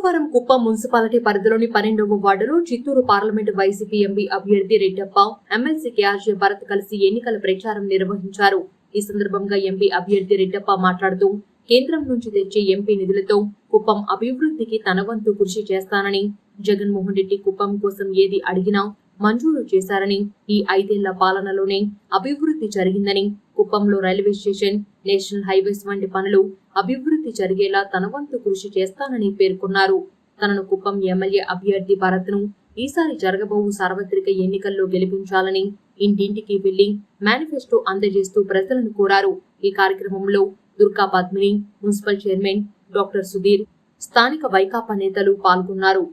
శుక్రవారం కుప్పం మున్సిపాలిటీ పరిధిలోని పన్నెండవ వార్డులో చిత్తూరు పార్లమెంటు వైసీపీ ఎంపీ అభ్యర్థి రెడ్డప్ప ఎమ్మెల్సీ కేఆర్జే భరత్ కలిసి ఎన్నికల ప్రచారం నిర్వహించారు. ఈ సందర్భంగా ఎంపీ అభ్యర్థి రెడ్డప్ప మాట్లాడుతూ కేంద్రం నుంచి తెచ్చే ఎంపీ నిధులతో కుప్పం అభివృద్ధికి తన వంతు కృషి చేస్తానని జగన్మోహన్ రెడ్డి కుప్పం కోసం ఏది అడిగినా మంజూరు చేశారని ఈ ఐదేళ్ళ పాలనలోనే అభివృద్ధి జరిగిందని కుప్పంలో రైల్వే స్టేషన్ నేషనల్ హైవేస్ వంటి పనులు అభివృద్ధి జరిగేలా తన వంతు కృషి చేస్తానని పేర్కొన్నారు. తనను కుప్పం ఎమ్మెల్యే అభ్యర్థి భరత్ను ఈసారి జరగబోవు సార్వత్రిక ఎన్నికల్లో గెలిపించాలని ఇంటింటికి వెళ్ళి మేనిఫెస్టో అందజేస్తూ ప్రజలను కోరారు. ఈ కార్యక్రమంలో Durga Padmini municipal chairman doctor Sudhir స్థానిక వైకాపా నేతలు పాల్గొన్నారు.